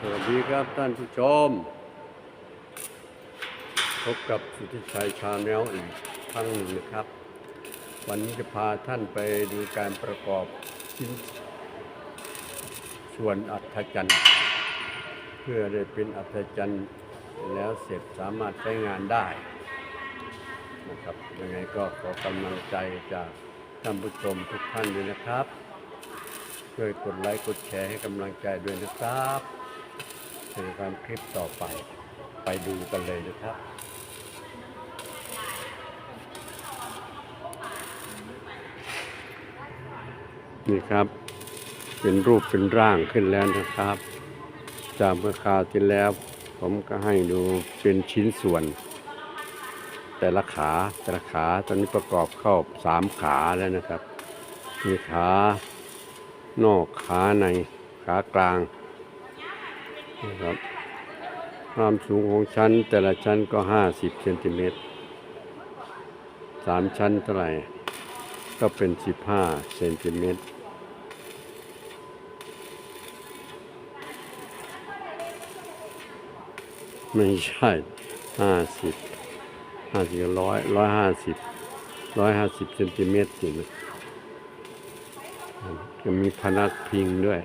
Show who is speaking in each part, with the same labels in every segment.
Speaker 1: สวัสดีครับท่านผู้ชม พบกับสุทธิชัยชาแนลอีกครั้งหนึ่งนะครับ วันนี้จะพาท่านไปดูการประกอบชิ้นส่วนอัศจรรย์เพื่อได้เป็นอัศจรรย์แล้วเสร็จสามารถใช้งานได้นะครับยังไงก็ขอกำลังใจจากท่านผู้ชมทุกท่านด้วยนะครับ ช่วยกดไลค์กดแชร์ให้กำลังใจด้วยนะครับในการคลิปต่อไป ไปดูกันเลยนะครับนี่ครับ เป็นรูปเป็นร่างขึ้นแล้วนะครับ จากเมื่อคราวที่แล้ว ผมก็ให้ดูเป็นชิ้นส่วน แต่ละขาแต่ละขาตอนนี้ประกอบเข้าสามขาแล้วนะครับ มีขา นอกขาในขากลางนะครับความสูงของชั้น แต่ละชั้นก็ 50เซนติเมตรสามชั้นเท่าไหร่ ก็เป็น 15เซนติเมตรไม่ใช่50 50ร้อยร้อยห้าสิบร้อยห้าสิบเซนติเมตรสิ จะมีพนักพิงด้วย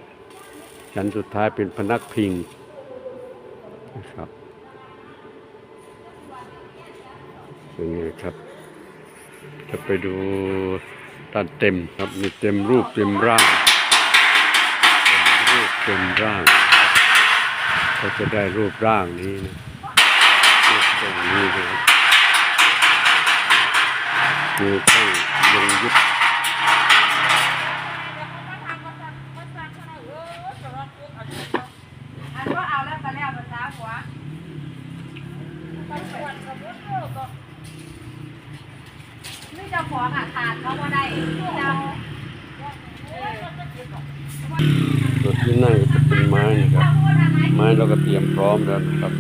Speaker 1: ชั้นสุดท้ายเป็นพนักพิงนะครับเป็นไงครับ จะไปดูตัดเต็มครับมีเต็มรูปเต็มร่างเต็มรูปเต็มร่าง ก็จะได้รูปร่างนี้นะรูปตรงนี้นะครับมีต้องลงยุทธ
Speaker 2: อันว่าเอาแล้วก็แล้วภาษาหัวนี่เจ้าของอะขาดเขาบ่ได้จ้า
Speaker 1: ส่วนที่นั่งก็จะเป็นไม้นะครับ ไม้เราก็เตรียมพร้อมแล้วนะครับ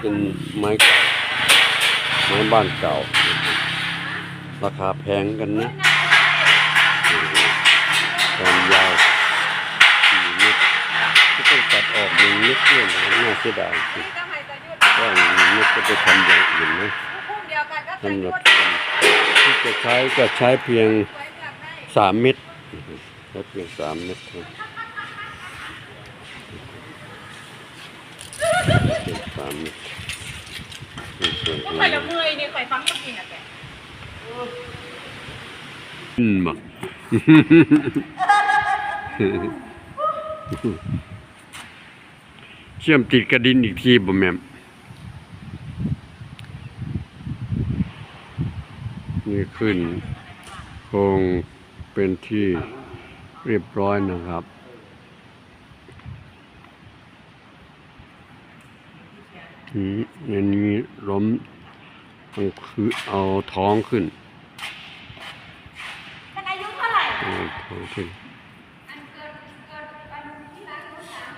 Speaker 1: เป็นไม้เก่าไม้บ้านเก่า ราคาแพงกันนะความยาวสี่เมตรก็ต้องตัดออกหนึ่งเมตรเนี่ยนะน่าเสียดายสิ
Speaker 2: นี่ก็ให้ตะยุด
Speaker 1: ว่าหนึ่งเมตรก็ไปทำอย่างอื่นนะสำห
Speaker 2: ยุ
Speaker 1: รับ ที่จะใช้ก็ใช้เพียง
Speaker 2: ไว้เลือกได้
Speaker 1: สามเมตรใช้เพียงสามเมตรเท่านั้นเพียงสามเมตรนี่ส่วน
Speaker 2: ก็
Speaker 1: อื่
Speaker 2: ไป
Speaker 1: น
Speaker 2: ละเมื่อยนี่ข่อยฟังก็กินอะแก
Speaker 1: อืมบ่เชื่อมติดกระดินอีกทีบ่แม่ นี่ขึ้นโครงเป็นที่เรียบร้อยนะครับทีนี้ในนี้ล้มต้องคือเอาท้องขึ้น
Speaker 2: มันอายุเท่าไหร่
Speaker 1: เอาท้องขึ้น
Speaker 2: อันเกินเกินอันที่ร้านเขาสาม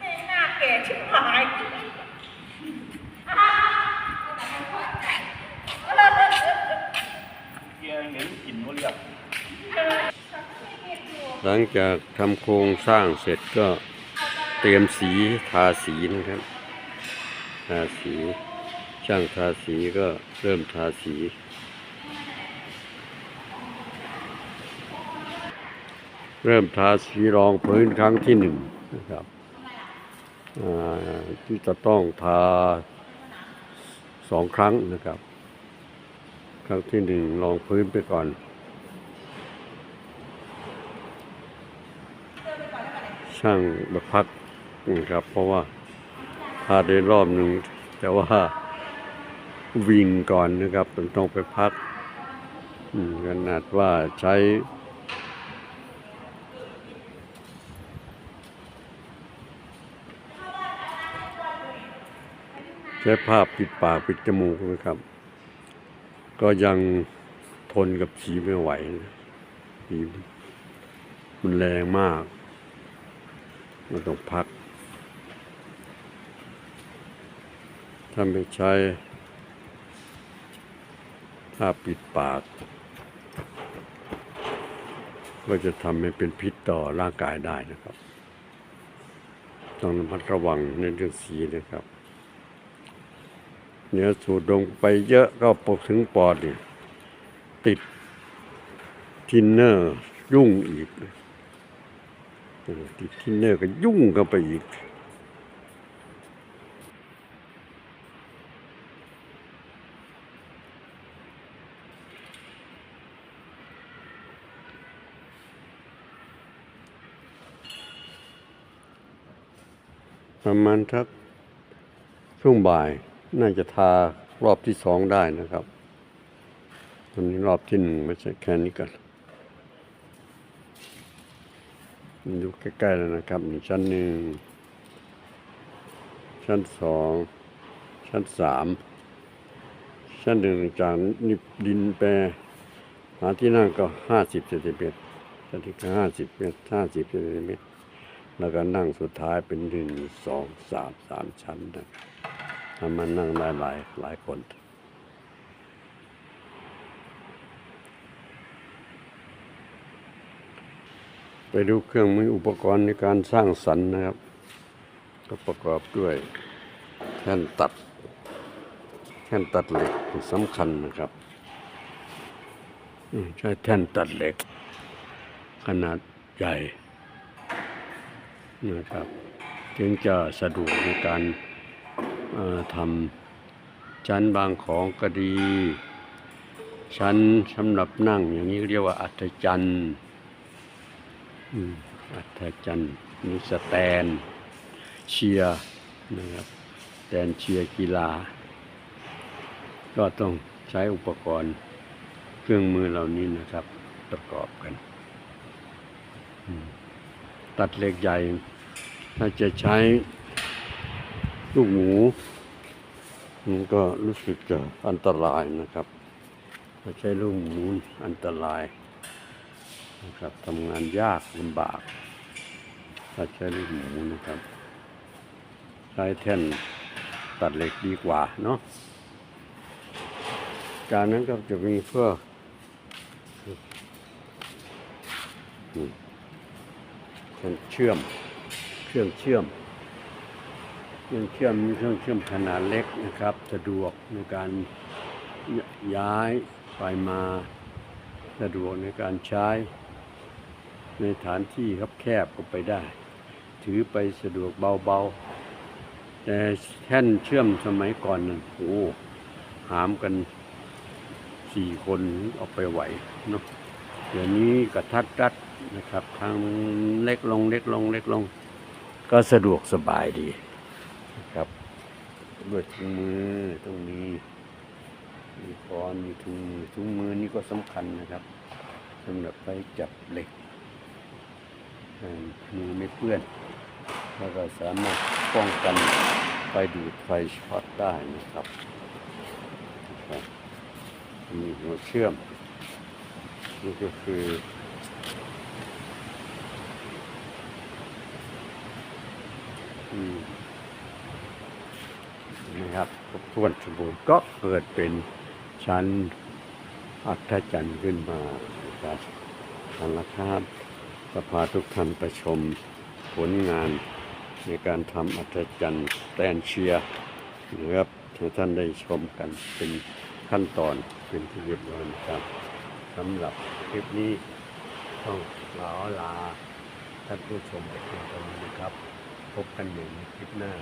Speaker 2: ปีหน้าแก่ชิบหาย
Speaker 3: กียร์เห็นกลิ่นเขาเรียก
Speaker 1: หลังจากทำโครงสร้างเสร็จก็เตรียมสีทาสีนะครับ ทาสีช่างทาสีก็เริ่มทาสีเริ่มทาสีรองพื้นครั้งที่หนึ่งนะครับที่จะต้องทาสองครั้งนะครับ ครั้งที่หนึ่งรองพื้นไปก่อน ช่างมาพักนะครับ เพราะว่าพาได้รอบหนึ่งแต่ว่าวิ่งก่อนนะครับต้องไปพักขนาดว่าใช้ใช้ผ้าปิดปากปิดจมูกนะครับ ก็ยังทนกับสีไม่ไหวสีมันแรงมาก มันต้องพัก ถ้าไม่ใช้ผ้าปิดปาก ก็จะทำให้เป็นพิษต่อร่างกายได้นะครับ ต้องระมัดระวังในเรื่องสีนะครับ เนื้อสูดลงไปเยอะก็ปกถึงปอดเนี่ยติดทินเนอร์ยุ่งอีกติดทินเนอร์ก็ยุ่งกันไปอีกประมาณทักช่วงบ่าย น่าจะทารอบที่สองได้นะครับตอนนี้รอบที่หนึ่งไม่ใช่แค่นี้กันอยู่ใกล้ๆแล้วนะครับนี่ชั้นหนึ่งชั้นสองชั้นสามชั้นหนึ่งจากนิบดินแปรหาที่นั่งก็ห้าสิบเซนติเมตรชั้นที่ก็ห้าสิบเมตรห้าสิบเซนติเมตรแล้วก็นั่งสุดท้ายเป็นหนึ่งสองสามสามชั้นนะครับ มันนั่งได้หลายหลายคนไปดูเครื่องมืออุปกรณ์ในการสร้างสรรค์นะครับ ก็ประกอบด้วยแท่นตัด แท่นตัดเหล็กสำคัญนะครับใช้แท่นตัดเหล็ก ขนาดใหญ่นะครับจึงจะสะดวกในการ ทำชั้นบางของก็ดี ชั้นสำหรับนั่งอย่างนี้เรียกว่าอัฐจันทร์อัฐจันทร์นี่สแตนเชียร์นะครับแตนเชียร์กีฬา ก็ต้องใช้อุปกรณ์เครื่องมือเหล่านี้นะครับ ประกอบกัน ตัดเหล็กใหญ่ ถ้าจะใช้ ลูกหมูมันก็รู้สึกจะอันตรายนะครับถ้าใช้ลูกหมูอันตรายนะครับทำงานยากลำบากถ้าใช้ลูกหมูนะครับ ใช้แท่นตัดเหล็กดีกว่าเนาะการนั้นก็จะมีเพื่อเป็นเชื่อม เครื่องเชื่อม เครื่องเชื่อมมีเครื่องเชื่อมขนาดเล็กนะครับ สะดวกในการย้ายไปมาสะดวกในการใช้ ในฐานที่ครับแคบก็ไปได้ ถือไปสะดวกเบาๆ แต่แท่นเชื่อมสมัยก่อนนั่นโอ้หามกันสี่คนเออกไปไหวเนาะเดี๋ยวนี้กระทัดรัดนะครับทางเล็กลงเล็กลงเล็กลง ก็สะดวกสบายดี ด้วยถุงมือตรงนี้มีคอนมีถุงมือถุงมือนี่ก็สำคัญนะครับสำหรับไปจับเหล็กมือไม่เปื้อน แล้วก็สามารถป้องกันไฟดูดไฟช็อตได้นะครับนะครับมีหัวเชื่อม นี่ก็คืออืม นะครับครบถ้วนสมบูรณ์ก็เกิดเป็นชั้นอัศจรรย์ขึ้นมานะครับทางราคาจะพาทุกท่านไปชมผลงานในการทำอัศจรรย์แตนเชียนะครับให้ท่านได้ชมกันเป็นขั้นตอนเป็นที่เรียบร้อยครับสำหรับคลิปนี้ต้องลาลาท่านผู้ชมไปเพียงเท่านี้ครับ พบกันใหม่ในคลิปหน้า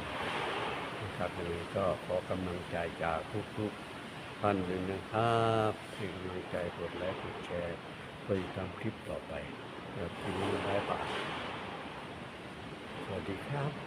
Speaker 1: นะครับวันนี้ก็ขอกำลังใจจากทุกๆท่านเลยนะครับที่กำลังใจกดไลค์กดแชร์เพื่อทำคลิปต่อไปแบบนี้ได้ปะสวัสดีครับ